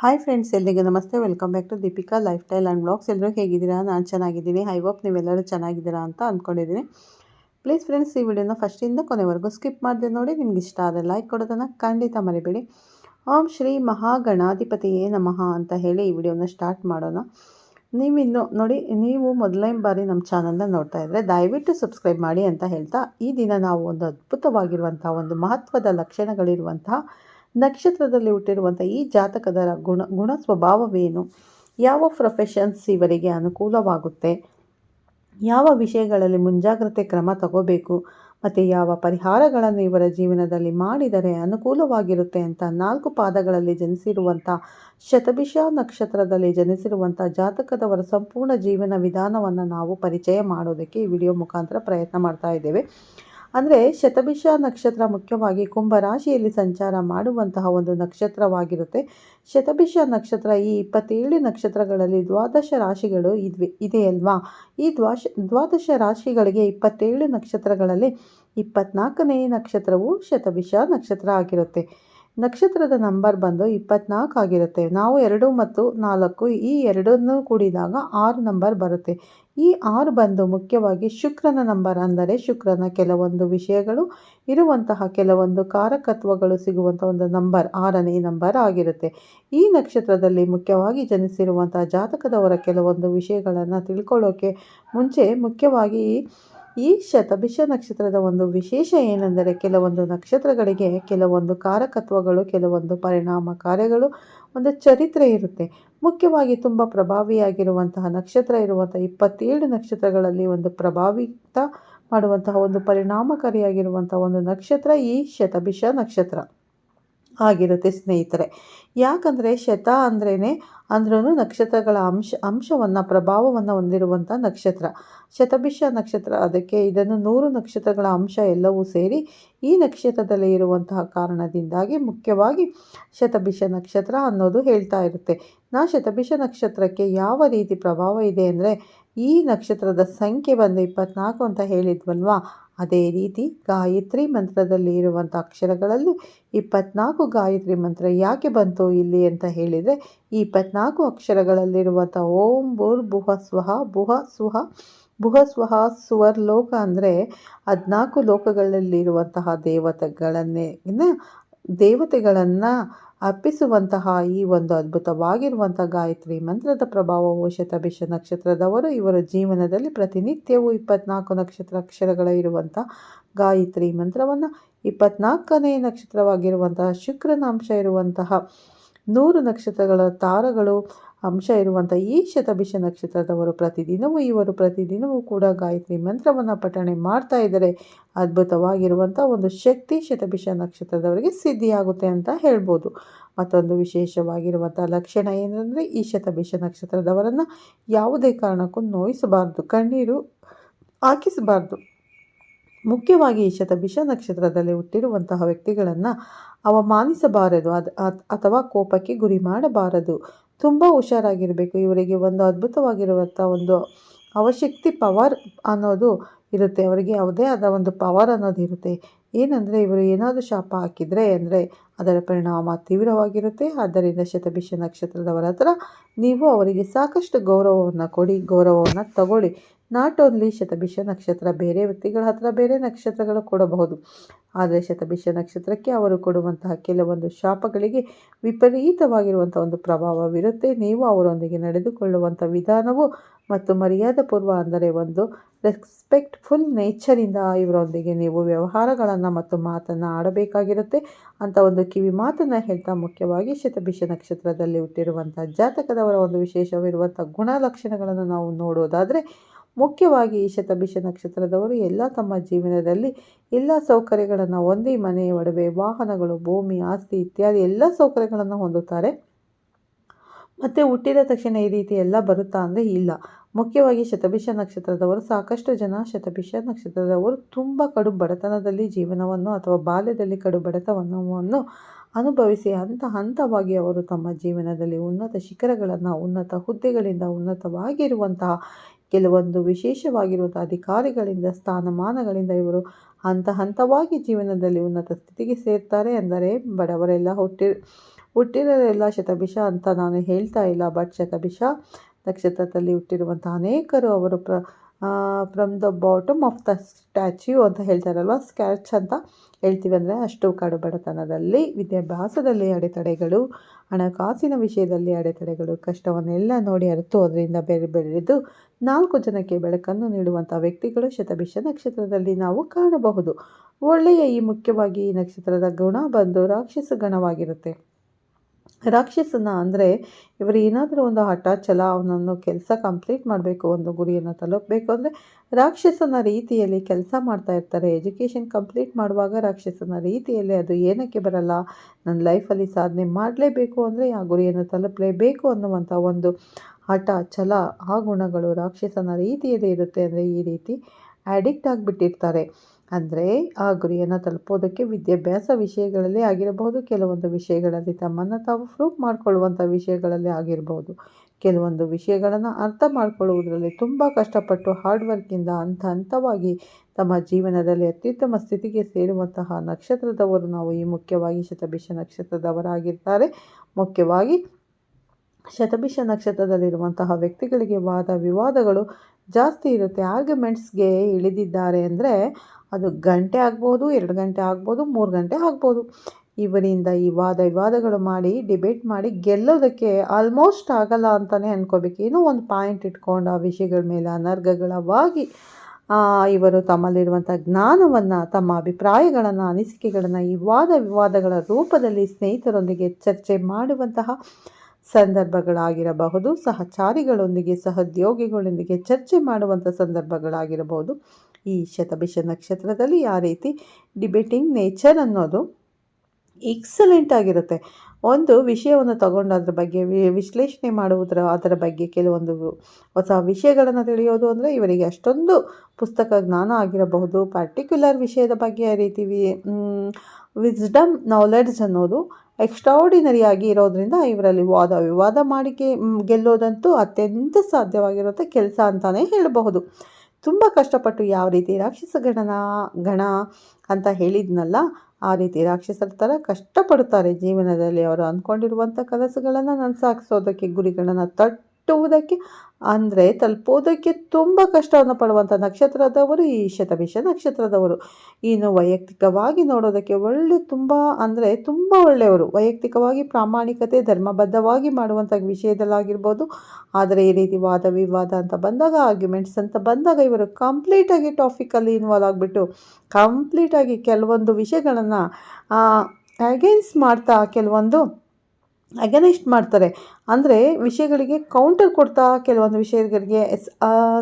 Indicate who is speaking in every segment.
Speaker 1: Hi friends ಎಲ್ಲಿಗೆ ನಮಸ್ತೆ. Welcome back to Deepika lifestyle and blogs ಎಲ್ಲರೂ ಹೇಗಿದ್ದೀರಾ? ನಾನು ಚೆನ್ನಾಗಿದ್ದೀನಿ. ಐ ಹೋಪ್ ನೀವೆಲ್ಲರೂ ಚೆನ್ನಾಗಿದ್ದೀರಾ ಅಂತ ಅಂದ್ಕೊಂಡಿದ್ದೀನಿ ಪ್ಲೀಸ್ ಫ್ರೆಂಡ್ಸ್ ಈ ವಿಡಿಯೋನ ಫಸ್ಟಿಂದ ಕೊನೆವರೆಗೂ ಸ್ಕಿಪ್ ಮಾಡಿದೆ ನೋಡಿ. ನಿಮ್ಗೆ ಇಷ್ಟ ಆದರೆ ಲೈಕ್ ಕೊಡೋದನ್ನು ಖಂಡಿತ ಮರಿಬೇಡಿ. ಓಂ ಶ್ರೀ ಮಹಾಗಣಾಧಿಪತಿಯೇ ನಮಃ ಅಂತ ಹೇಳಿ ಈ ವಿಡಿಯೋನ ಸ್ಟಾರ್ಟ್ ಮಾಡೋಣ. ನೀವಿನ್ನು ನೋಡಿ, ನೀವು ಮೊದಲನೇ ಬಾರಿ ನಮ್ಮ ಚಾನಲ್ನ ನೋಡ್ತಾ ಇದ್ದರೆ ದಯವಿಟ್ಟು ಸಬ್ಸ್ಕ್ರೈಬ್ ಮಾಡಿ ಅಂತ ಹೇಳ್ತಾ ಈ ದಿನ ನಾವು ಒಂದು ಅದ್ಭುತವಾಗಿರುವಂಥ ಒಂದು ಮಹತ್ವದ ಲಕ್ಷಣಗಳಿರುವಂತಹ ನಕ್ಷತ್ರದಲ್ಲಿ ಹುಟ್ಟಿರುವಂಥ ಈ ಜಾತಕದ ಗುಣ ಗುಣ ಸ್ವಭಾವವೇನು? ಯಾವ ಪ್ರೊಫೆಷನ್ಸ್ ಇವರಿಗೆ ಅನುಕೂಲವಾಗುತ್ತೆ? ಯಾವ ವಿಷಯಗಳಲ್ಲಿ ಮುಂಜಾಗ್ರತೆ ಕ್ರಮ ತಗೋಬೇಕು? ಮತ್ತು ಯಾವ ಪರಿಹಾರಗಳನ್ನು ಇವರ ಜೀವನದಲ್ಲಿ ಮಾಡಿದರೆ ಅನುಕೂಲವಾಗಿರುತ್ತೆ ಅಂತ ನಾಲ್ಕು ಪಾದಗಳಲ್ಲಿ ಜನಿಸಿರುವಂಥ ಶತಭಿಷ ನಕ್ಷತ್ರದಲ್ಲಿ ಜನಿಸಿರುವಂಥ ಜಾತಕದವರ ಸಂಪೂರ್ಣ ಜೀವನ ವಿಧಾನವನ್ನು ನಾವು ಪರಿಚಯ ಮಾಡೋದಕ್ಕೆ ಈ ವಿಡಿಯೋ ಮುಖಾಂತರ ಪ್ರಯತ್ನ ಮಾಡ್ತಾ ಇದ್ದೇವೆ. ಅಂದರೆ ಶತಭಿಷ ನಕ್ಷತ್ರ ಮುಖ್ಯವಾಗಿ ಕುಂಭರಾಶಿಯಲ್ಲಿ ಸಂಚಾರ ಮಾಡುವಂತಹ ಒಂದು ನಕ್ಷತ್ರವಾಗಿರುತ್ತೆ. ಶತಭಿಷ ನಕ್ಷತ್ರ ಈ ಇಪ್ಪತ್ತೇಳು ನಕ್ಷತ್ರಗಳಲ್ಲಿ ದ್ವಾದಶ ರಾಶಿಗಳು ಇದ್ವಿ ಇದೆಯಲ್ವಾ ಈ ದ್ವಾಶ, ದ್ವಾದಶ ರಾಶಿಗಳಿಗೆ ಇಪ್ಪತ್ತೇಳು ನಕ್ಷತ್ರಗಳಲ್ಲಿ ಇಪ್ಪತ್ನಾಲ್ಕನೇ ನಕ್ಷತ್ರವು ಶತಭಿಷ ನಕ್ಷತ್ರ ಆಗಿರುತ್ತೆ. ನಕ್ಷತ್ರದ ನಂಬರ್ ಬಂದು ಇಪ್ಪತ್ನಾಲ್ಕು ಆಗಿರುತ್ತೆ. ನಾವು ಎರಡು ಮತ್ತು ನಾಲ್ಕು, ಈ ಎರಡನ್ನು ಕೂಡಿದಾಗ ಆರು ನಂಬರ್ ಬರುತ್ತೆ. ಈ ಆರು ಬಂದು ಮುಖ್ಯವಾಗಿ ಶುಕ್ರನ ನಂಬರ್ ಅಂದರೆ ಶುಕ್ರನ ಕೆಲವೊಂದು ವಿಷಯಗಳು, ಇರುವಂತಹ ಕೆಲವೊಂದು ಕಾರಕತ್ವಗಳು ಸಿಗುವಂಥ ಒಂದು ನಂಬರ್, ಆರನೇ ನಂಬರ್ ಆಗಿರುತ್ತೆ. ಈ ನಕ್ಷತ್ರದಲ್ಲಿ ಮುಖ್ಯವಾಗಿ ಜನಿಸಿರುವಂತಹ ಜಾತಕದವರ ಕೆಲವೊಂದು ವಿಷಯಗಳನ್ನು ತಿಳ್ಕೊಳ್ಳೋಕ್ಕೆ ಮುಂಚೆ ಮುಖ್ಯವಾಗಿ ಈ ಶತಭಿಷ ನಕ್ಷತ್ರದ ಒಂದು ವಿಶೇಷ ಏನೆಂದರೆ ಕೆಲವೊಂದು ನಕ್ಷತ್ರಗಳಿಗೆ ಕೆಲವೊಂದು ಕಾರಕತ್ವಗಳು, ಕೆಲವೊಂದು ಪರಿಣಾಮ ಕಾರ್ಯಗಳು ಒಂದು ಚರಿತ್ರೆ ಇರುತ್ತೆ. ಮುಖ್ಯವಾಗಿ ತುಂಬ ಪ್ರಭಾವಿಯಾಗಿರುವಂತಹ ನಕ್ಷತ್ರ ಇರುವಂಥ ಇಪ್ಪತ್ತೇಳು ನಕ್ಷತ್ರಗಳಲ್ಲಿ ಒಂದು ಪ್ರಭಾವಿತ ಮಾಡುವಂತಹ ಒಂದು ಪರಿಣಾಮಕಾರಿಯಾಗಿರುವಂಥ ಒಂದು ನಕ್ಷತ್ರ ಈ ಶತಭಿಷ ನಕ್ಷತ್ರ. ಆಗಿರುತ್ತೆ ಸ್ನೇಹಿತರೆ. ಯಾಕಂದರೆ ಶತ ಅಂದ್ರೇ ಅಂದ್ರೂ ನಕ್ಷತ್ರಗಳ ಅಂಶ, ಅಂಶವನ್ನು, ಪ್ರಭಾವವನ್ನು ಹೊಂದಿರುವಂಥ ನಕ್ಷತ್ರ. ಶತಭಿಷ ನಕ್ಷತ್ರ, ಅದಕ್ಕೆ ಇದನ್ನು ನೂರು ನಕ್ಷತ್ರಗಳ ಅಂಶ ಎಲ್ಲವೂ ಸೇರಿ ಈ ನಕ್ಷತ್ರದಲ್ಲಿ ಇರುವಂತಹ ಕಾರಣದಿಂದಾಗಿ ಮುಖ್ಯವಾಗಿ ಶತಭಿಷ ನಕ್ಷತ್ರ ಅನ್ನೋದು ಹೇಳ್ತಾ ಇರುತ್ತೆ. ನಾ ಶತಭಿಷ ನಕ್ಷತ್ರಕ್ಕೆ ಯಾವ ರೀತಿ ಪ್ರಭಾವ ಇದೆ ಅಂದರೆ ಈ ನಕ್ಷತ್ರದ ಸಂಖ್ಯೆ ಬಂದು ಇಪ್ಪತ್ನಾಲ್ಕು ಅಂತ ಹೇಳಿದ್ವಲ್ವಾ? ಅದೇ ರೀತಿ ಗಾಯತ್ರಿ ಮಂತ್ರದಲ್ಲಿ ಇರುವಂಥ ಅಕ್ಷರಗಳಲ್ಲಿ ಇಪ್ಪತ್ನಾಲ್ಕು ಗಾಯತ್ರಿ ಮಂತ್ರ ಯಾಕೆ ಬಂತು ಇಲ್ಲಿ ಅಂತ ಹೇಳಿದರೆ, ಈ ಇಪ್ಪತ್ನಾಲ್ಕು ಅಕ್ಷರಗಳಲ್ಲಿರುವಂಥ ಓಂ ಬುರ್ ಬುಹ ಸ್ವಹ ಬುಹ ಸ್ವಹ ಬುಹ ಸ್ವಹ ಸುವರ್ ಲೋಕ ಅಂದರೆ ಹದಿನಾಲ್ಕು ಲೋಕಗಳಲ್ಲಿರುವಂತಹ ದೇವತೆಗಳನ್ನೇ ದೇವತೆಗಳನ್ನು ಅರ್ಪಿಸುವಂತಹ ಈ ಒಂದು ಅದ್ಭುತವಾಗಿರುವಂಥ ಗಾಯತ್ರಿ ಮಂತ್ರದ ಪ್ರಭಾವವು ಶತಭಿಷ ನಕ್ಷತ್ರದವರು ಇವರ ಜೀವನದಲ್ಲಿ ಪ್ರತಿನಿತ್ಯವೂ ಇಪ್ಪತ್ನಾಲ್ಕು ನಕ್ಷತ್ರ ಅಕ್ಷರಗಳ ಇರುವಂಥ ಗಾಯತ್ರಿ ಮಂತ್ರವನ್ನು ಇಪ್ಪತ್ನಾಲ್ಕನೇ ನಕ್ಷತ್ರವಾಗಿರುವಂತಹ ಶುಕ್ರನ ಅಂಶ ಇರುವಂತಹ ನೂರು ನಕ್ಷತ್ರಗಳ ತಾರಗಳು ಅಂಶ ಇರುವಂಥ ಈ ಶತಭಿಷ ನಕ್ಷತ್ರದವರು ಪ್ರತಿದಿನವೂ, ಇವರು ಪ್ರತಿದಿನವೂ ಕೂಡ ಗಾಯತ್ರಿ ಮಂತ್ರವನ್ನು ಪಠಣೆ ಮಾಡ್ತಾ ಇದ್ದರೆ. ಅದ್ಭುತವಾಗಿರುವಂಥ ಒಂದು ಶಕ್ತಿ ಶತಭಿಷ ನಕ್ಷತ್ರದವರಿಗೆ ಸಿದ್ಧಿಯಾಗುತ್ತೆ ಅಂತ ಹೇಳ್ಬೋದು. ಮತ್ತೊಂದು ವಿಶೇಷವಾಗಿರುವಂಥ ಲಕ್ಷಣ ಏನಂದರೆ, ಈ ಶತಭಿಷ ನಕ್ಷತ್ರದವರನ್ನು ಯಾವುದೇ ಕಾರಣಕ್ಕೂ ನೋಯಿಸಬಾರ್ದು, ಕಣ್ಣೀರು ಹಾಕಿಸಬಾರ್ದು. ಮುಖ್ಯವಾಗಿ ಈ ಶತಭಿಷ ನಕ್ಷತ್ರದಲ್ಲಿ ಹುಟ್ಟಿರುವಂತಹ ವ್ಯಕ್ತಿಗಳನ್ನು ಅವಮಾನಿಸಬಾರದು ಅದು ಅಥವಾ ಕೋಪಕ್ಕೆ ಗುರಿ ಮಾಡಬಾರದು. ತುಂಬ ಹುಷಾರಾಗಿರಬೇಕು. ಇವರಿಗೆ ಒಂದು ಅದ್ಭುತವಾಗಿರುವಂಥ ಒಂದು ಅವಶಕ್ತಿ ಪವರ್ ಅನ್ನೋದು ಇರುತ್ತೆ. ಅವರಿಗೆ ಯಾವುದೇ ಆದ ಒಂದು ಪವರ್ ಅನ್ನೋದು ಇರುತ್ತೆ. ಏನಂದರೆ ಇವರು ಏನಾದರೂ ಶಾಪ ಹಾಕಿದರೆ ಅಂದರೆ ಅದರ ಪರಿಣಾಮ ತೀವ್ರವಾಗಿರುತ್ತೆ. ಆದ್ದರಿಂದ ಶತಭಿಷ ನಕ್ಷತ್ರದವರ ಹತ್ರ ನೀವು ಅವರಿಗೆ ಸಾಕಷ್ಟು ಗೌರವವನ್ನು ಕೊಡಿ, ಗೌರವವನ್ನು ತಗೊಳ್ಳಿ. ನಾಟ್ ಓನ್ಲಿ ಶತಭಿಷ ನಕ್ಷತ್ರ, ಬೇರೆ ವ್ಯಕ್ತಿಗಳ ಹತ್ರ ಬೇರೆ ನಕ್ಷತ್ರಗಳು ಕೊಡಬಹುದು. ಆದರೆ ಶತಭಿಷ ನಕ್ಷತ್ರಕ್ಕೆ ಅವರು ಕೊಡುವಂತಹ ಕೆಲವೊಂದು ಶಾಪಗಳಿಗೆ ವಿಪರೀತವಾಗಿರುವಂಥ ಒಂದು ಪ್ರಭಾವವಿರುತ್ತೆ. ನೀವು ಅವರೊಂದಿಗೆ ನಡೆದುಕೊಳ್ಳುವಂಥ ವಿಧಾನವು ಮತ್ತು ಮರ್ಯಾದೆ ಪೂರ್ವ ಅಂದರೆ ಒಂದು ರೆಸ್ಪೆಕ್ಟ್ಫುಲ್ ನೇಚರಿಂದ ಇವರೊಂದಿಗೆ ನೀವು ವ್ಯವಹಾರಗಳನ್ನು ಮತ್ತು ಮಾತನ್ನು ಆಡಬೇಕಾಗಿರುತ್ತೆ. ಅಂತ ಒಂದು ಕಿವಿ ಮಾತನ್ನು ಹೇಳ್ತಾ ಮುಖ್ಯವಾಗಿ ಶತಭಿಷ ನಕ್ಷತ್ರದಲ್ಲಿ ಹುಟ್ಟಿರುವಂಥ ಜಾತಕದವರ ಒಂದು ವಿಶೇಷವಿರುವಂಥ ಗುಣಲಕ್ಷಣಗಳನ್ನು ನಾವು ನೋಡೋದಾದರೆ ಮುಖ್ಯವಾಗಿ ಈ ಶತಭಿಷ ನಕ್ಷತ್ರದವರು ಎಲ್ಲ ತಮ್ಮ ಜೀವನದಲ್ಲಿ ಎಲ್ಲ ಸೌಕರ್ಯಗಳನ್ನು ಹೊಂದಿ ಮನೆ, ಒಡವೆ, ವಾಹನಗಳು, ಭೂಮಿ, ಆಸ್ತಿ ಇತ್ಯಾದಿ ಎಲ್ಲ ಸೌಕರ್ಯಗಳನ್ನು ಹೊಂದುತ್ತಾರೆ. ಮತ್ತು ಹುಟ್ಟಿದ ತಕ್ಷಣ ಈ ರೀತಿ ಎಲ್ಲ ಬರುತ್ತಾ ಅಂದರೆ ಇಲ್ಲ. ಮುಖ್ಯವಾಗಿ ಶತಭಿಷ ನಕ್ಷತ್ರದವರು ಸಾಕಷ್ಟು ಜನ ಶತಭಿಷ ನಕ್ಷತ್ರದವರು ತುಂಬ ಕಡು ಬಡತನದಲ್ಲಿ ಜೀವನವನ್ನು ಅಥವಾ ಬಾಲ್ಯದಲ್ಲಿ ಕಡು ಬಡತನವನ್ನು ಅನುಭವಿಸಿ ಹಂತ ಹಂತವಾಗಿ ಅವರು ತಮ್ಮ ಜೀವನದಲ್ಲಿ ಉನ್ನತ ಶಿಖರಗಳನ್ನು, ಉನ್ನತ ಹುದ್ದೆಗಳಿಂದ ಉನ್ನತವಾಗಿರುವಂತಹ ಕೆಲವೊಂದು ವಿಶೇಷವಾಗಿರುವಂಥ ಅಧಿಕಾರಿಗಳಿಂದ, ಸ್ಥಾನಮಾನಗಳಿಂದ ಇವರು ಹಂತ ಹಂತವಾಗಿ ಜೀವನದಲ್ಲಿ ಉನ್ನತ ಸ್ಥಿತಿಗೆ ಸೇರ್ತಾರೆ ಅಂದರೆ ಬಡವರೆಲ್ಲ ಹುಟ್ಟಿ ಹುಟ್ಟಿರೋರೆಲ್ಲ ಶತಭಿಷ ಅಂತ ನಾನು ಹೇಳ್ತಾ ಇಲ್ಲ. ಬಟ್ ಶತಭಿಷ ನಕ್ಷತ್ರದಲ್ಲಿ ಹುಟ್ಟಿರುವಂಥ ಅನೇಕರು ಅವರು ಪ್ರ from the bottom of the statue ಅಂತ ಹೇಳ್ತಾರಲ್ವ ಸ್ಕ್ಯಾಚ್ ಅಂತ ಹೇಳ್ತೀವಿ ಅಂದರೆ ಅಷ್ಟು ಕಾಡು ಬಡತನದಲ್ಲಿ ವಿದ್ಯಾಭ್ಯಾಸದಲ್ಲಿ ಅಡೆತಡೆಗಳು, ಹಣಕಾಸಿನ ವಿಷಯದಲ್ಲಿ ಅಡೆತಡೆಗಳು, ಕಷ್ಟವನ್ನೆಲ್ಲ ನೋಡಿ ಅರಿತು ಅದರಿಂದ ಬೇರೆ ಬೆಳೆದು ನಾಲ್ಕು ಜನಕ್ಕೆ ಬೆಳಕನ್ನು ನೀಡುವಂಥ ವ್ಯಕ್ತಿಗಳು ಶತಭಿಷ ನಕ್ಷತ್ರದಲ್ಲಿ ನಾವು ಕಾಣಬಹುದು. ಒಳ್ಳೆಯ ಈ ಮುಖ್ಯವಾಗಿ ಈ ನಕ್ಷತ್ರದ ಗುಣ ಬಂದು ರಾಕ್ಷಸ ಗಣವಾಗಿರುತ್ತೆ. ರಾಕ್ಷಸನ ಅಂದರೆ ಇವರು ಏನಾದರೂ ಒಂದು ಹಠ, ಛಲ ಅವನನ್ನು ಕೆಲಸ ಕಂಪ್ಲೀಟ್ ಮಾಡಬೇಕು, ಒಂದು ಗುರಿಯನ್ನು ತಲುಪಬೇಕು ಅಂದರೆ ರಾಕ್ಷಸನ ರೀತಿಯಲ್ಲಿ ಕೆಲಸ ಮಾಡ್ತಾ ಇರ್ತಾರೆ. ಎಜುಕೇಷನ್ ಕಂಪ್ಲೀಟ್ ಮಾಡುವಾಗ ರಾಕ್ಷಸನ ರೀತಿಯಲ್ಲಿ ಅದು ಏನಕ್ಕೆ ಬರಲ್ಲ? ನನ್ನ ಲೈಫಲ್ಲಿ ಸಾಧನೆ ಮಾಡಲೇಬೇಕು ಅಂದರೆ ಆ ಗುರಿಯನ್ನು ತಲುಪಲೇಬೇಕು ಅನ್ನುವಂಥ ಒಂದು ಹಠ, ಛಲ ಆ ಗುಣಗಳು ರಾಕ್ಷಸನ ರೀತಿಯಲ್ಲಿ ಇರುತ್ತೆ ಅಂದರೆ ಈ ರೀತಿ ಅಡಿಕ್ಟ್ ಆಗಿಬಿಟ್ಟಿರ್ತಾರೆ. ಅಂದರೆ ಆ ಗುರಿಯನ್ನು ತಲುಪೋದಕ್ಕೆ ವಿದ್ಯಾಭ್ಯಾಸ ವಿಷಯಗಳಲ್ಲಿ ಆಗಿರಬಹುದು ಕೆಲವೊಂದು ವಿಷಯಗಳಲ್ಲಿ ತಮ್ಮನ್ನು ತಾವು ಪ್ರೂಫ್ ಮಾಡಿಕೊಳ್ಳುವಂಥ ವಿಷಯಗಳಲ್ಲಿ ಆಗಿರ್ಬೋದು. ಕೆಲವೊಂದು ವಿಷಯಗಳನ್ನು ಅರ್ಥ ಮಾಡಿಕೊಳ್ಳುವುದರಲ್ಲಿ ತುಂಬ ಕಷ್ಟಪಟ್ಟು ಹಾರ್ಡ್ ವರ್ಕಿಂದ ಹಂತ ಹಂತವಾಗಿ ತಮ್ಮ ಜೀವನದಲ್ಲಿ ಅತ್ಯುತ್ತಮ ಸ್ಥಿತಿಗೆ ಸೇರುವಂತಹ ನಕ್ಷತ್ರದವರು ನಾವು ಈ ಮುಖ್ಯವಾಗಿ ಶತಭಿಷ ನಕ್ಷತ್ರದವರಾಗಿರ್ತಾರೆ. ಮುಖ್ಯವಾಗಿ ಶತಭಿಷ ನಕ್ಷತ್ರದಲ್ಲಿರುವಂತಹ ವ್ಯಕ್ತಿಗಳಿಗೆ ವಾದ ವಿವಾದಗಳು ಜಾಸ್ತಿ ಇರುತ್ತೆ. ಆರ್ಗ್ಯುಮೆಂಟ್ಸ್ಗೆ ಇಳಿದಿದ್ದಾರೆ ಅಂದರೆ ಅದು ಗಂಟೆ ಆಗ್ಬೋದು, ಎರಡು ಗಂಟೆ ಆಗ್ಬೋದು, ಮೂರು ಗಂಟೆ ಆಗ್ಬೋದು. ಇವರಿಂದ ಈ ವಾದ ವಿವಾದಗಳು ಮಾಡಿ ಡಿಬೇಟ್ ಮಾಡಿ ಗೆಲ್ಲೋದಕ್ಕೆ ಆಲ್ಮೋಸ್ಟ್ ಆಗಲ್ಲ ಅಂತಲೇ ಅನ್ಕೋಬೇಕು. ಏನೋ ಒಂದು ಪಾಯಿಂಟ್ ಇಟ್ಕೊಂಡು ಆ ವಿಷಯಗಳ ಮೇಲೆ ಅನರ್ಘಗಳವಾಗಿ ಇವರು ತಮ್ಮಲ್ಲಿರುವಂಥ ಜ್ಞಾನವನ್ನು, ತಮ್ಮ ಅಭಿಪ್ರಾಯಗಳನ್ನು, ಅನಿಸಿಕೆಗಳನ್ನು ಈ ವಾದ ವಿವಾದಗಳ ರೂಪದಲ್ಲಿ ಸ್ನೇಹಿತರೊಂದಿಗೆ ಚರ್ಚೆ ಮಾಡುವಂತಹ ಸಂದರ್ಭಗಳಾಗಿರಬಹುದು, ಸಹಚಾರಿಗಳೊಂದಿಗೆ, ಸಹೋದ್ಯೋಗಿಗಳೊಂದಿಗೆ ಚರ್ಚೆ ಮಾಡುವಂಥ ಸಂದರ್ಭಗಳಾಗಿರಬಹುದು. ಈ ಶತಭಿಷ ನಕ್ಷತ್ರದಲ್ಲಿ ಯಾವ ರೀತಿ ಡಿಬೇಟಿಂಗ್ ನೇಚರ್ ಅನ್ನೋದು ಎಕ್ಸಲೆಂಟ್ ಆಗಿರುತ್ತೆ. ಒಂದು ವಿಷಯವನ್ನು ತಗೊಂಡು ಅದ್ರ ಬಗ್ಗೆ ವಿಶ್ಲೇಷಣೆ ಮಾಡುವುದರ, ಅದರ ಬಗ್ಗೆ ಕೆಲವೊಂದು ಹೊಸ ವಿಷಯಗಳನ್ನು ತಿಳಿಯೋದು ಅಂದರೆ ಇವರಿಗೆ ಅಷ್ಟೊಂದು ಪುಸ್ತಕ ಜ್ಞಾನ ಆಗಿರಬಹುದು. ಪರ್ಟಿಕ್ಯುಲರ್ ವಿಷಯದ ಬಗ್ಗೆ ಆ ರೀತಿ ವಿಸ್ಡಮ್ ನಾಲೆಡ್ಜ್ ಅನ್ನೋದು ಎಕ್ಸ್ಟ್ರಾಡಿನರಿಯಾಗಿ ಇರೋದ್ರಿಂದ ಇವರಲ್ಲಿ ವಾದ, ವಿವಾದ ಮಾಡಿ ಗೆಲ್ಲೋದಂತೂ ಅತ್ಯಂತ ಸಾಧ್ಯವಾಗಿರುವಂಥ ಕೆಲಸ ಅಂತಲೇ ಹೇಳಬಹುದು. ತುಂಬ ಕಷ್ಟಪಟ್ಟು ಯಾವ ರೀತಿ ರಾಕ್ಷಸ ಗಣನ, ಗಣ ಅಂತ ಹೇಳಿದ್ನಲ್ಲ, ಆ ರೀತಿ ರಾಕ್ಷಸರ ಥರ ಕಷ್ಟಪಡ್ತಾರೆ ಜೀವನದಲ್ಲಿ ಅವರು ಅಂದ್ಕೊಂಡಿರುವಂಥ ಕನಸುಗಳನ್ನು ನನಸಾಗಿಸೋದಕ್ಕೆ ಗುರಿಗಳನ್ನು ತಟ್ಟುವುದಕ್ಕೆ, ಅಂದರೆ ತಲುಪೋದಕ್ಕೆ ತುಂಬ ಕಷ್ಟವನ್ನು ಪಡುವಂಥ ನಕ್ಷತ್ರದವರು ಈ ಶತಭಿಷ ನಕ್ಷತ್ರದವರು. ಇನ್ನು ವೈಯಕ್ತಿಕವಾಗಿ ನೋಡೋದಕ್ಕೆ ಒಳ್ಳೆ ತುಂಬ, ಅಂದರೆ ತುಂಬ ಒಳ್ಳೆಯವರು. ವೈಯಕ್ತಿಕವಾಗಿ ಪ್ರಾಮಾಣಿಕತೆ, ಧರ್ಮಬದ್ಧವಾಗಿ ಮಾಡುವಂಥ ವಿಷಯದಲ್ಲಾಗಿರ್ಬೋದು. ಆದರೆ ಈ ರೀತಿ ವಾದ ವಿವಾದ ಅಂತ ಬಂದಾಗ ಆರ್ಗ್ಯುಮೆಂಟ್ಸ್ ಅಂತ ಬಂದಾಗ ಇವರು ಕಂಪ್ಲೀಟಾಗಿ ಟಾಪಿಕಲ್ಲಿ ಇನ್ವಾಲ್ವ್ ಆಗಿಬಿಟ್ಟು ಕಂಪ್ಲೀಟಾಗಿ ಕೆಲವೊಂದು ವಿಷಯಗಳನ್ನು ಅಗೇನ್ಸ್ಟ್ ಮಾಡ್ತಾ, ಕೆಲವೊಂದು ಅಗನೆಸ್ಟ್ ಮಾಡ್ತಾರೆ. ಅಂದರೆ ವಿಷಯಗಳಿಗೆ ಕೌಂಟರ್ ಕೊಡ್ತಾ ಕೆಲವೊಂದು ವಿಷಯಗಳಿಗೆ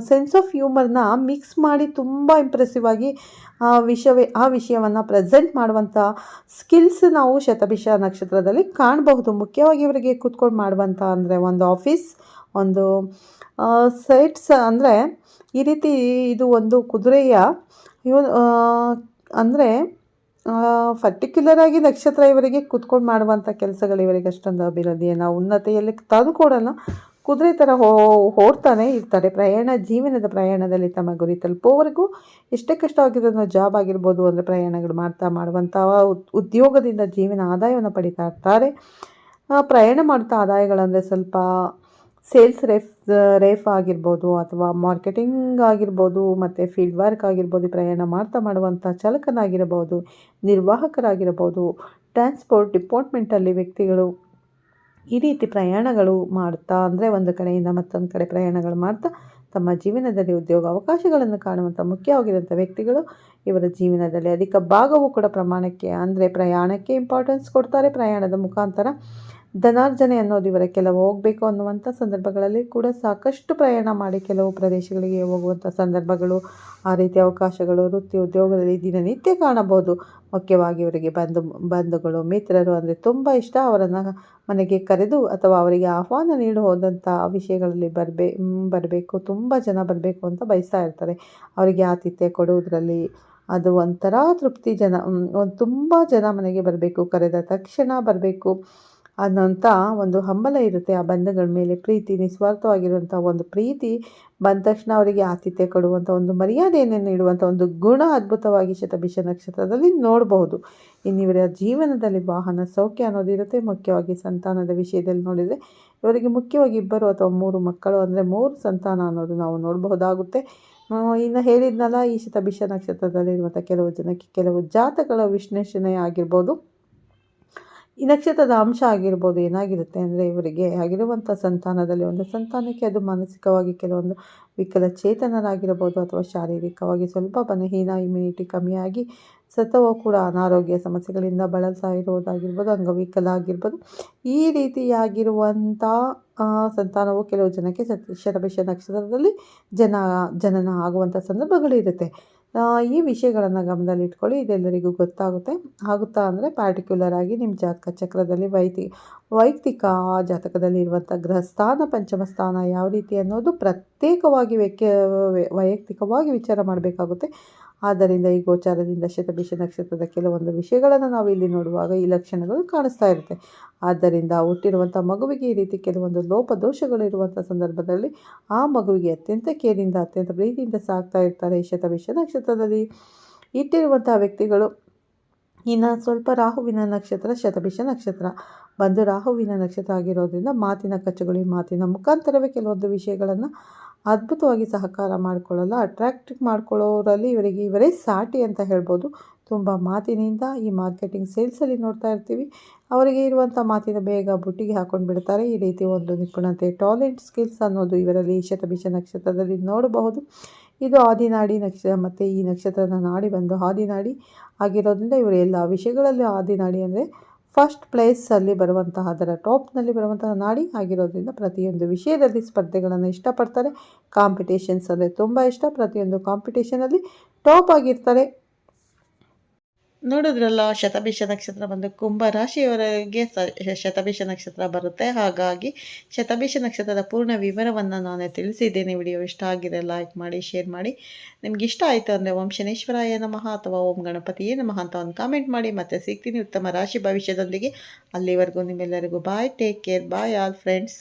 Speaker 1: ಸೆನ್ಸ್ ಆಫ್ ಹ್ಯೂಮರ್ನ ಮಿಕ್ಸ್ ಮಾಡಿ ತುಂಬ ಇಂಪ್ರೆಸಿವ್ ಆಗಿ, ಆ ವಿಷಯವೇ ಆ ವಿಷಯವನ್ನು ಪ್ರೆಸೆಂಟ್ ಮಾಡುವಂಥ ಸ್ಕಿಲ್ಸ್ ನಾವು ಶತಭಿಷ ನಕ್ಷತ್ರದಲ್ಲಿ ಕಾಣಬಹುದು. ಮುಖ್ಯವಾಗಿ ಇವರಿಗೆ ಕೂತ್ಕೊಂಡು ಮಾಡುವಂಥ ಅಂದರೆ ಒಂದು ಆಫೀಸ್ ಒಂದು ಸೈಟ್ಸ್ ಅಂದರೆ ಈ ರೀತಿ ಇದು ಒಂದು ಕುದುರೆಯ ಅಂದರೆ ಪರ್ಟಿಕ್ಯುಲರ್ ಆಗಿ ನಕ್ಷತ್ರ ಇವರಿಗೆ ಕುತ್ಕೊಂಡು ಮಾಡುವಂಥ ಕೆಲಸಗಳು ಇವರಿಗೆ ಅಷ್ಟೊಂದು ಅಭಿವೃದ್ಧಿಯನ್ನು ಉನ್ನತಿಯಲ್ಲಿ ತಂದುಕೊಡಲ್ಲ. ಕುದುರೆ ಥರ ಹೋ ಇರ್ತಾರೆ. ಪ್ರಯಾಣ, ಜೀವನದ ಪ್ರಯಾಣದಲ್ಲಿ ತಮ್ಮ ಗುರಿ ತಲುಪೋವರೆಗೂ ಎಷ್ಟೇ ಕಷ್ಟವಾಗಿರೋದು ಜಾಬ್ ಆಗಿರ್ಬೋದು ಅಂದರೆ ಪ್ರಯಾಣಗಳು ಮಾಡ್ತಾ ಮಾಡುವಂಥ ಉದ್ಯೋಗದಿಂದ ಜೀವನ ಆದಾಯವನ್ನು ಪಡಿತಾ ಇರ್ತಾರೆ. ಪ್ರಯಾಣ ಮಾಡ್ತಾ ಆದಾಯಗಳಂದರೆ ಸ್ವಲ್ಪ ಸೇಲ್ಸ್ ರೆಫ್, ರೇಫ್ ಆಗಿರ್ಬೋದು ಅಥವಾ ಮಾರ್ಕೆಟಿಂಗ್ ಆಗಿರ್ಬೋದು ಮತ್ತು ಫೀಲ್ಡ್ ವರ್ಕ್ ಆಗಿರ್ಬೋದು, ಪ್ರಯಾಣ ಮಾಡ್ತಾ ಮಾಡುವಂಥ ಚಾಲಕನಾಗಿರಬಹುದು, ನಿರ್ವಾಹಕರಾಗಿರಬಹುದು, ಟ್ರಾನ್ಸ್ಪೋರ್ಟ್ ಡಿಪಾರ್ಟ್ಮೆಂಟಲ್ಲಿ ವ್ಯಕ್ತಿಗಳು ಈ ರೀತಿ ಪ್ರಯಾಣಗಳು ಮಾಡ್ತಾ ಅಂದರೆ ಒಂದು ಕಡೆಯಿಂದ ಮತ್ತೊಂದು ಕಡೆ ಪ್ರಯಾಣಗಳು ಮಾಡ್ತಾ ತಮ್ಮ ಜೀವನದಲ್ಲಿ ಉದ್ಯೋಗ ಅವಕಾಶಗಳನ್ನು ಕಾಣುವಂಥ ಮುಖ್ಯವಾಗಿರುವಂಥ ವ್ಯಕ್ತಿಗಳು ಇವರ ಜೀವನದಲ್ಲಿ ಅಧಿಕ ಭಾಗವೂ ಕೂಡ ಪ್ರಮಾಣಕ್ಕೆ ಅಂದರೆ ಪ್ರಯಾಣಕ್ಕೆ ಇಂಪಾರ್ಟೆನ್ಸ್ ಕೊಡ್ತಾರೆ. ಪ್ರಯಾಣದ ಮುಖಾಂತರ ಧನಾರ್ಜನೆ ಅನ್ನೋದು ಇವರ ಕೆಲವು ಹೋಗಬೇಕು ಅನ್ನುವಂಥ ಸಂದರ್ಭಗಳಲ್ಲಿ ಕೂಡ ಸಾಕಷ್ಟು ಪ್ರಯಾಣ ಮಾಡಿ ಕೆಲವು ಪ್ರದೇಶಗಳಿಗೆ ಹೋಗುವಂಥ ಸಂದರ್ಭಗಳು, ಆ ರೀತಿ ಅವಕಾಶಗಳು, ವೃತ್ತಿ ಉದ್ಯೋಗದಲ್ಲಿ ದಿನನಿತ್ಯ ಕಾಣಬಹುದು. ಮುಖ್ಯವಾಗಿ ಇವರಿಗೆ ಬಂಧು, ಬಂಧುಗಳು, ಮಿತ್ರರು ಅಂದರೆ ತುಂಬ ಇಷ್ಟ. ಅವರನ್ನು ಮನೆಗೆ ಕರೆದು ಅಥವಾ ಅವರಿಗೆ ಆಹ್ವಾನ ನೀಡಿ ಹೋದಂಥ ವಿಷಯಗಳಲ್ಲಿ ಬರಬೇ, ಬರಬೇಕು. ತುಂಬ ಜನ ಬರಬೇಕು ಅಂತ ಬಯಸ್ತಾ ಇರ್ತಾರೆ. ಅವರಿಗೆ ಆತಿಥ್ಯ ಕೊಡುವುದರಲ್ಲಿ ಅದು ಒಂಥರ ತೃಪ್ತಿ ಜನ ಒಂದು ತುಂಬ ಜನ ಮನೆಗೆ ಬರಬೇಕು. ಕರೆದ ತಕ್ಷಣ ಬರಬೇಕು. ಅನ್ನೋಂಥ ಒಂದು ಹಂಬಲ ಇರುತ್ತೆ ಆ ಬಂಧಗಳ ಮೇಲೆ. ಪ್ರೀತಿ, ನಿಸ್ವಾರ್ಥವಾಗಿರುವಂಥ ಒಂದು ಪ್ರೀತಿ ಬಂದ ತಕ್ಷಣ ಅವರಿಗೆ ಆತಿಥ್ಯ ಕೊಡುವಂಥ ಒಂದು ಮರ್ಯಾದೆಯನ್ನು ನೀಡುವಂಥ ಒಂದು ಗುಣ ಅದ್ಭುತವಾಗಿ ಶತಭಿಷ ನಕ್ಷತ್ರದಲ್ಲಿ ನೋಡಬಹುದು ಇನ್ನಿವರ ಜೀವನದಲ್ಲಿ ವಾಹನ ಸೌಖ್ಯ ಅನ್ನೋದಿರುತ್ತೆ ಮುಖ್ಯವಾಗಿ ಸಂತಾನದ ವಿಷಯದಲ್ಲಿ ನೋಡಿದರೆ ಇವರಿಗೆ ಮುಖ್ಯವಾಗಿ ಇಬ್ಬರು ಅಥವಾ ಮೂರು ಮಕ್ಕಳು ಅಂದರೆ ಮೂರು ಸಂತಾನ ಅನ್ನೋದು ನಾವು ನೋಡಬಹುದಾಗುತ್ತೆ. ಇನ್ನು ಹೇಳಿದ್ನಲ್ಲ ಈ ಶತಭಿಷ ನಕ್ಷತ್ರದಲ್ಲಿರುವಂಥ ಕೆಲವು ಜನಕ್ಕೆ ಕೆಲವು ಜಾತಕಗಳ ವಿಶ್ಲೇಷಣೆ ಆಗಿರ್ಬೋದು. ಈ ನಕ್ಷತ್ರದ ಅಂಶ ಆಗಿರ್ಬೋದು ಏನಾಗಿರುತ್ತೆ ಅಂದರೆ ಇವರಿಗೆ ಆಗಿರುವಂಥ ಸಂತಾನದಲ್ಲಿ ಒಂದು ಸಂತಾನಕ್ಕೆ ಅದು ಮಾನಸಿಕವಾಗಿ ಕೆಲವೊಂದು ವಿಕಲಚೇತನರಾಗಿರ್ಬೋದು ಅಥವಾ ಶಾರೀರಿಕವಾಗಿ ಸ್ವಲ್ಪ ಬಲಹೀನ ಇಮ್ಯುನಿಟಿ ಕಮ್ಮಿಯಾಗಿ ಸತವೂ ಕೂಡ ಅನಾರೋಗ್ಯ ಸಮಸ್ಯೆಗಳಿಂದ ಬಳಲ್ತಾ ಇರುವುದಾಗಿರ್ಬೋದು, ಅಂಗವಿಕಲ ಆಗಿರ್ಬೋದು. ಈ ರೀತಿಯಾಗಿರುವಂಥ ಸಂತಾನವು ಕೆಲವು ಜನಕ್ಕೆ ಸತ್ ಶತಭಿಷ ನಕ್ಷತ್ರದಲ್ಲಿ ಜನ, ಜನನ ಆಗುವಂಥ ಸಂದರ್ಭಗಳಿರುತ್ತೆ. ಈ ವಿಷಯಗಳನ್ನು ಗಮನದಲ್ಲಿಟ್ಕೊಳ್ಳಿ, ಇದೆಲ್ಲರಿಗೂ ಗೊತ್ತಾಗುತ್ತೆ. ಆಗುತ್ತಾ ಅಂದರೆ ಪಾರ್ಟಿಕ್ಯುಲರ್ ಆಗಿ ನಿಮ್ಮ ಜಾತಕ ಚಕ್ರದಲ್ಲಿ ವೈತಿ, ವೈಯಕ್ತಿಕ ಜಾತಕದಲ್ಲಿ ಇರುವಂಥ ಗ್ರಹಸ್ಥಾನ ಪಂಚಮ ಸ್ಥಾನ ಯಾವ ರೀತಿ ಅನ್ನೋದು ಪ್ರತ್ಯೇಕವಾಗಿ ವ್ಯಕ್ಯ ವೈಯಕ್ತಿಕವಾಗಿ ವಿಚಾರ ಮಾಡಬೇಕಾಗುತ್ತೆ. ಆದ್ದರಿಂದ ಈ ಗೋಚಾರದಿಂದ ಶತಭಿಷ ನಕ್ಷತ್ರದ ಕೆಲವೊಂದು ವಿಷಯಗಳನ್ನು ನಾವು ಇಲ್ಲಿ ನೋಡುವಾಗ ಈ ಲಕ್ಷಣಗಳು ಕಾಣಿಸ್ತಾ ಇರುತ್ತೆ. ಆದ್ದರಿಂದ ಹುಟ್ಟಿರುವಂಥ ಮಗುವಿಗೆ ಈ ರೀತಿ ಕೆಲವೊಂದು ಲೋಪ ದೋಷಗಳು ಲೋಪದೋಷಗಳಿರುವಂಥ ಸಂದರ್ಭದಲ್ಲಿ ಆ ಮಗುವಿಗೆ ಅತ್ಯಂತ ಕೇರಿಂದ, ಅತ್ಯಂತ ಪ್ರೀತಿಯಿಂದ ಸಾಕ್ತಾ ಇರ್ತಾರೆ ಈ ಶತಭಿಷ ನಕ್ಷತ್ರದಲ್ಲಿ. ಇಟ್ಟಿರುವಂಥ ವ್ಯಕ್ತಿಗಳು, ಇನ್ನು ಸ್ವಲ್ಪ ರಾಹುವಿನ ನಕ್ಷತ್ರ ಶತಭಿಷ ನಕ್ಷತ್ರ. ಬಂದು ರಾಹುವಿನ ನಕ್ಷತ್ರ ಆಗಿರೋದ್ರಿಂದ ಮಾತಿನ ಕಚ್ಚುಗಳು ಮಾತಿನ ಮುಖಾಂತರವೇ ಕೆಲವೊಂದು ವಿಷಯಗಳನ್ನು ಅದ್ಭುತವಾಗಿ ಸಹಕಾರ ಮಾಡಿಕೊಳ್ಳಲ್ಲ ಅಟ್ರಾಕ್ಟ್ ಮಾಡ್ಕೊಳ್ಳೋರಲ್ಲಿ ಇವರಿಗೆ ಇವರೇ ಸಾಟಿ ಅಂತ ಹೇಳ್ಬೋದು. ತುಂಬ ಮಾತಿನಿಂದ ಈ ಮಾರ್ಕೆಟಿಂಗ್ ಸೇಲ್ಸಲ್ಲಿ ನೋಡ್ತಾ ಇರ್ತೀವಿ. ಅವರಿಗೆ ಇರುವಂಥ ಮಾತಿನ ಬೇಗ ಬುಟ್ಟಿಗೆ ಹಾಕೊಂಡು ಬಿಡ್ತಾರೆ. ಈ ರೀತಿ ಒಂದು ನಿಪುಣತೆ ಟಾಲೆಂಟ್ ಸ್ಕಿಲ್ಸ್ ಅನ್ನೋದು ಇವರಲ್ಲಿ ಶತಭಿಷ ನಕ್ಷತ್ರದಲ್ಲಿ ನೋಡಬಹುದು. ಇದು ಆದಿನಾಡಿ ನಕ್ಷತ್ರ ಮತ್ತು ಈ ನಕ್ಷತ್ರದ ನಾಡಿ ಬಂದು ಆದಿನಾಡಿ ಆಗಿರೋದ್ರಿಂದ ಇವರು ಎಲ್ಲ ವಿಷಯಗಳಲ್ಲಿ ಆದಿನಾಡಿ ಅಂದರೆ ಫಸ್ಟ್ ಪ್ಲೇಸಲ್ಲಿ ಬರುವಂತಹ ಅದರ ಟಾಪ್ನಲ್ಲಿ ಬರುವಂತಹ ನಾಡಿ ಆಗಿರೋದ್ರಿಂದ ಪ್ರತಿಯೊಂದು ವಿಷಯದಲ್ಲಿ ಸ್ಪರ್ಧೆಗಳನ್ನು ಇಷ್ಟಪಡ್ತಾರೆ. ಕಾಂಪಿಟೇಷನ್ಸ್ ಅಂದರೆ ತುಂಬ ಇಷ್ಟ. ಪ್ರತಿಯೊಂದು ಕಾಂಪಿಟೇಷನಲ್ಲಿ ಟಾಪ್ ಆಗಿರ್ತಾರೆ. ನೋಡಿದ್ರಲ್ಲ, ಶತಭಿಷ ನಕ್ಷತ್ರ ಬಂದು ಕುಂಭ ರಾಶಿಯವರಿಗೆ ಶತಭಿಷ ನಕ್ಷತ್ರ ಬರುತ್ತೆ. ಹಾಗಾಗಿ ಶತಭಿಷ ನಕ್ಷತ್ರದ ಪೂರ್ಣ ವಿವರವನ್ನು ನಾನು ತಿಳಿಸಿದ್ದೇನೆ. ವಿಡಿಯೋ ಇಷ್ಟ ಆಗಿದೆ ಲೈಕ್ ಮಾಡಿ ಶೇರ್ ಮಾಡಿ. ನಿಮ್ಗೆ ಇಷ್ಟ ಆಯಿತು ಅಂದರೆ ಓಂ ಶನೇಶ್ವರಾಯ ನಮಃ ಅಥವಾ ಓಂ ಗಣಪತಿಯೇ ನಮಃ ಅಂತ ಒಂದು ಕಾಮೆಂಟ್ ಮಾಡಿ. ಮತ್ತೆ ಸಿಗ್ತೀನಿ ಉತ್ತಮ ರಾಶಿ ಭವಿಷ್ಯದೊಂದಿಗೆ. ಅಲ್ಲಿವರೆಗೂ ನಿಮ್ಮೆಲ್ಲರಿಗೂ bye take care bye all friends